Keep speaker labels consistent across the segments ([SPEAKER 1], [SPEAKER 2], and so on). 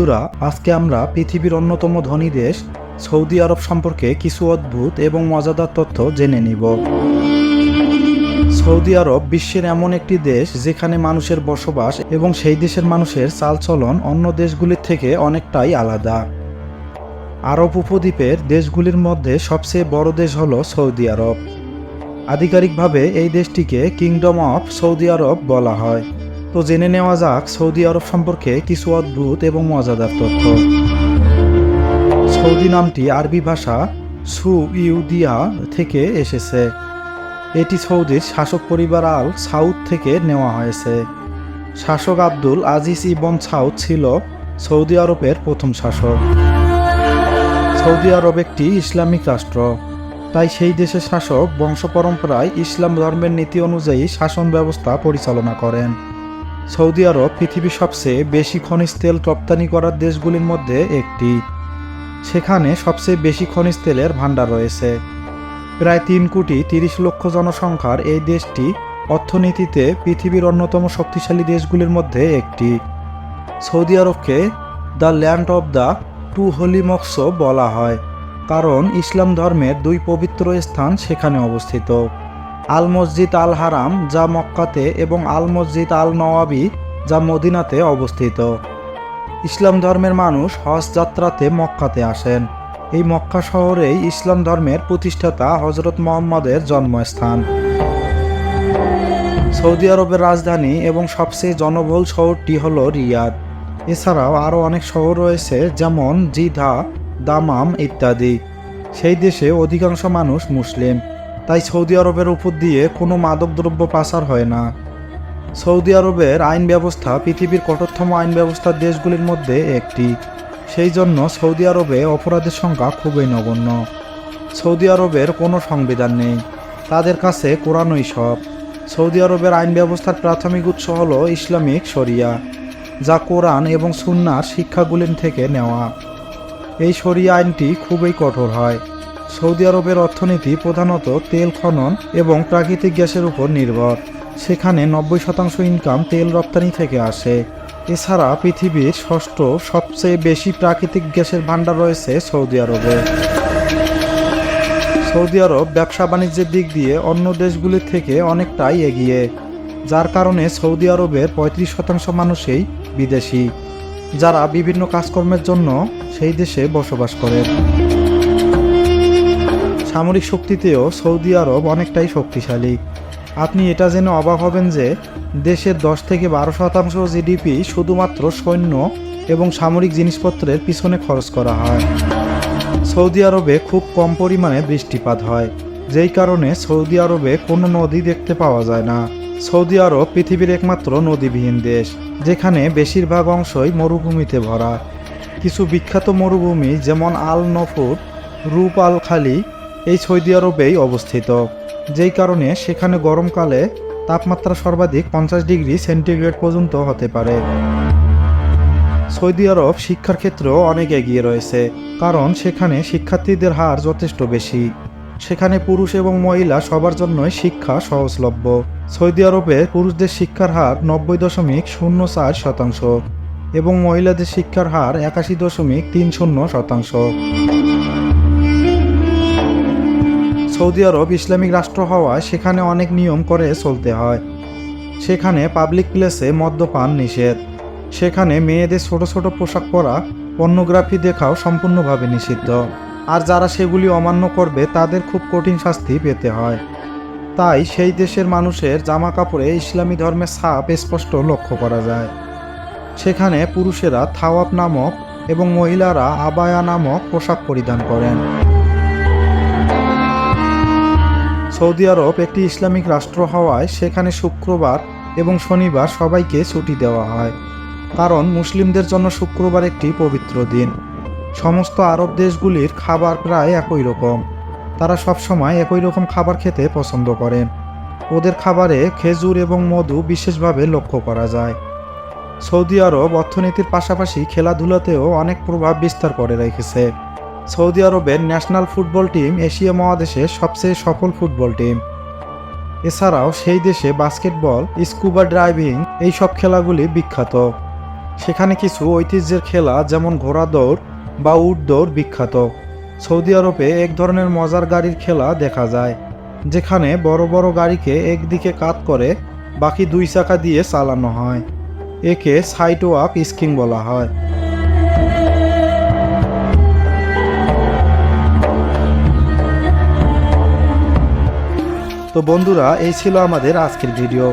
[SPEAKER 1] বন্ধুরা, আজকে আমরা পৃথিবীর অন্যতম ধনী দেশ, সৌদি আরব সম্পর্কে কিছু অদ্ভুত এবং মজাদার তথ্য জেনে নিব। সৌদি আরব বিশ্বের এমন একটি দেশ যেখানে মানুষের বসবাস এবং সেই দেশের মানুষের চালচলন অন্য দেশগুলির থেকে অনেকটাই আলাদা। আরব উপদ্বীপের দেশগুলির মধ্যে সবচেয়ে বড় দেশ হল সৌদি আরব। আধিকারিকভাবে এই দেশটিকে কিংডম অফ সৌদি আরব বলা হয়। তো জেনে নেওয়া যাক, সৌদি আরব সম্পর্কে কিছু অদ্ভুত এবং মজাদার তথ্য। সৌদি নামটি আরবি ভাষা সু ইউদিয়া থেকে এসেছে। এটি সৌদির শাসক পরিবার আল সাউদ থেকে নেওয়া হয়েছে। শাসক আব্দুল আজিজ ইবন সাউদ ছিল সৌদি আরবের প্রথম শাসক। সৌদি আরব একটি ইসলামিক রাষ্ট্র। তাই সেই দেশের শাসক বংশ পরম্পরায় ইসলাম ধর্মের নীতি অনুযায়ী শাসন ব্যবস্থা পরিচালনা করেন। সৌদি আরব পৃথিবীর সবচেয়ে বেশি খনিজ তেল রপ্তানি করার দেশগুলির মধ্যে একটি। সেখানে সবচেয়ে বেশি খনিজ তেলের ভাণ্ডার রয়েছে। প্রায় তিন কোটি তিরিশ লক্ষ জনসংখ্যার এই দেশটি অর্থনীতিতে পৃথিবীর অন্যতম শক্তিশালী দেশগুলির মধ্যে একটি। Saudi আরবকে the land of the two holy mosques বলা হয়, কারণ ইসলাম ধর্মের দুই পবিত্র স্থান সেখানে অবস্থিত। আল মসজিদ আল হারাম, যা মক্কাতে এবং আল মসজিদ আল নওয়াবি, যা মদিনাতে অবস্থিত। ইসলাম ধর্মের মানুষ হজ যাত্রাতে মক্কাতে আসেন। এই মক্কা শহরেই ইসলাম ধর্মের প্রতিষ্ঠাতা হজরত মোহাম্মদের জন্মস্থান। সৌদি আরবের রাজধানী এবং সবচেয়ে জনবহুল শহরটি হল রিয়াদ। এছাড়াও আরও অনেক শহর রয়েছে, যেমন জিধা দামাম ইত্যাদি। সেই দেশে অধিকাংশ মানুষ মুসলিম। তাই সৌদি আরবের উপর দিয়ে কোনো মাদকদ্রব্য পাচার হয় না। সৌদি আরবের আইন ব্যবস্থা পৃথিবীর কঠোরতম আইন ব্যবস্থার দেশগুলির মধ্যে একটি। সেই জন্য সৌদি আরবে অপরাধের সংখ্যা খুবই নগণ্য। সৌদি আরবের কোনো সংবিধান নেই। তাদের কাছে কোরআনই সব। সৌদি আরবের আইন ব্যবস্থার প্রাথমিক উৎস হল ইসলামিক শরিয়া, যা কোরআন এবং সুন্নার শিক্ষাগুলিন থেকে নেওয়া। এই শরিয়া আইনটি খুবই কঠোর হয়। সৌদি আরবের অর্থনীতি প্রধানত তেল খনন এবং প্রাকৃতিক গ্যাসের উপর নির্ভর। সেখানে নব্বই শতাংশ ইনকাম তেল রপ্তানি থেকে আসে। এছাড়া পৃথিবীর ষষ্ঠ সবচেয়ে বেশি প্রাকৃতিক গ্যাসের ভাণ্ডার রয়েছে সৌদি আরবে। সৌদি আরব ব্যবসা বাণিজ্যের দিক দিয়ে অন্য দেশগুলির থেকে অনেকটাই এগিয়ে, যার কারণে সৌদি আরবের পঁয়ত্রিশ শতাংশ মানুষই বিদেশি, যারা বিভিন্ন কাজকর্মের জন্য সেই দেশে বসবাস করেন সামরিক শক্তিতেও সৌদি আরব অনেকটাই শক্তিশালী। আপনি এটা জেনে অবাক হবেন যে, দেশের দশ থেকে বারো শতাংশ জিডিপি শুধুমাত্র সৈন্য এবং সামরিক জিনিসপত্রের পিছনে খরচ করা হয়। সৌদি আরবে খুব কম পরিমাণে বৃষ্টিপাত হয়, যেই কারণে সৌদি আরবে কোনো নদী দেখতে পাওয়া যায় না। সৌদি আরব পৃথিবীর একমাত্র নদীবিহীন দেশ, যেখানে বেশিরভাগ অংশই মরুভূমিতে ভরা। কিছু বিখ্যাত মরুভূমি যেমন আল নফুর, রূপ আল খালি এই সৌদি আরবেই অবস্থিত। যেই কারণে সেখানে গরমকালে তাপমাত্রা সর্বাধিক পঞ্চাশ ডিগ্রি সেন্টিগ্রেড পর্যন্ত হতে পারে। সৌদি আরব শিক্ষার ক্ষেত্রেও অনেক এগিয়ে রয়েছে, কারণ সেখানে শিক্ষার্থীদের হার যথেষ্ট বেশি। সেখানে পুরুষ এবং মহিলা সবার জন্যই শিক্ষা সহজলভ্য। সৌদি আরবে পুরুষদের শিক্ষার হার নব্বই দশমিক শূন্য চার শতাংশ এবং মহিলাদের শিক্ষার হার একাশি দশমিক তিন শূন্য শতাংশ। সৌদি আরব ইসলামিক রাষ্ট্র হওয়ায় সেখানে অনেক নিয়ম করে চলতে হয়। সেখানে পাবলিক প্লেসে মদ্যপান নিষেধ। সেখানে মেয়েদের ছোট ছোট পোশাক পরা, পর্নোগ্রাফি দেখাও সম্পূর্ণভাবে নিষিদ্ধ। আর যারা সেগুলি অমান্য করবে, তাদের খুব কঠিন শাস্তি পেতে হয়। তাই সেই দেশের মানুষের জামা কাপড়ে ইসলামী ধর্মের ছাপ স্পষ্ট লক্ষ্য করা যায়। সেখানে পুরুষেরা থাওয়াপ নামক এবং মহিলারা আবায়া নামক পোশাক পরিধান করেন। সৌদি আরব একটি ইসলামিক রাষ্ট্র হওয়ায় সেখানে শুক্রবার এবং শনিবার সবাইকে ছুটি দেওয়া হয়। কারণ মুসলিমদের জন্য শুক্রবার একটি পবিত্র দিন। সমস্ত আরব দেশগুলির খাবার প্রায় একই রকম। তারা সবসময় একই রকম খাবার খেতে পছন্দ করেন। ওদের খাবারে খেজুর এবং মধু বিশেষভাবে লক্ষ্য করা যায়। সৌদি আরব অর্থনীতির পাশাপাশি খেলাধুলাতেও অনেক প্রভাব বিস্তার করে রেখেছে। সৌদি আরবের ন্যাশনাল ফুটবল টিম এশিয়া মহাদেশের সবচেয়ে সফল ফুটবল টিম। এছাড়াও সেই দেশে বাস্কেটবল, স্কুবা ড্রাইভিং এই সব খেলাগুলি বিখ্যাত। সেখানে কিছু ঐতিহ্যের খেলা যেমন ঘোড়া দৌড় বা উট দৌড় বিখ্যাত। সৌদি আরবে এক ধরনের মজার গাড়ির খেলা দেখা যায়, যেখানে বড় বড় গাড়িকে একদিকে কাত করে, বাকি দুই চাকা দিয়ে চালানো হয়। একে সাইড ওয়াক স্কিং বলা হয়। বন্ধুরা, এই ছিল আমাদের আজকের ভিডিও।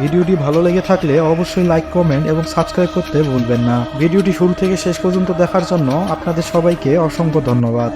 [SPEAKER 1] ভিডিওটি ভালো লেগে থাকলে অবশ্যই লাইক কমেন্ট এবং সাবস্ক্রাইব করতে ভুলবেন না। ভিডিওটি শুরু থেকে শেষ পর্যন্ত দেখার জন্য আপনাদের সবাইকে অসংখ্য ধন্যবাদ।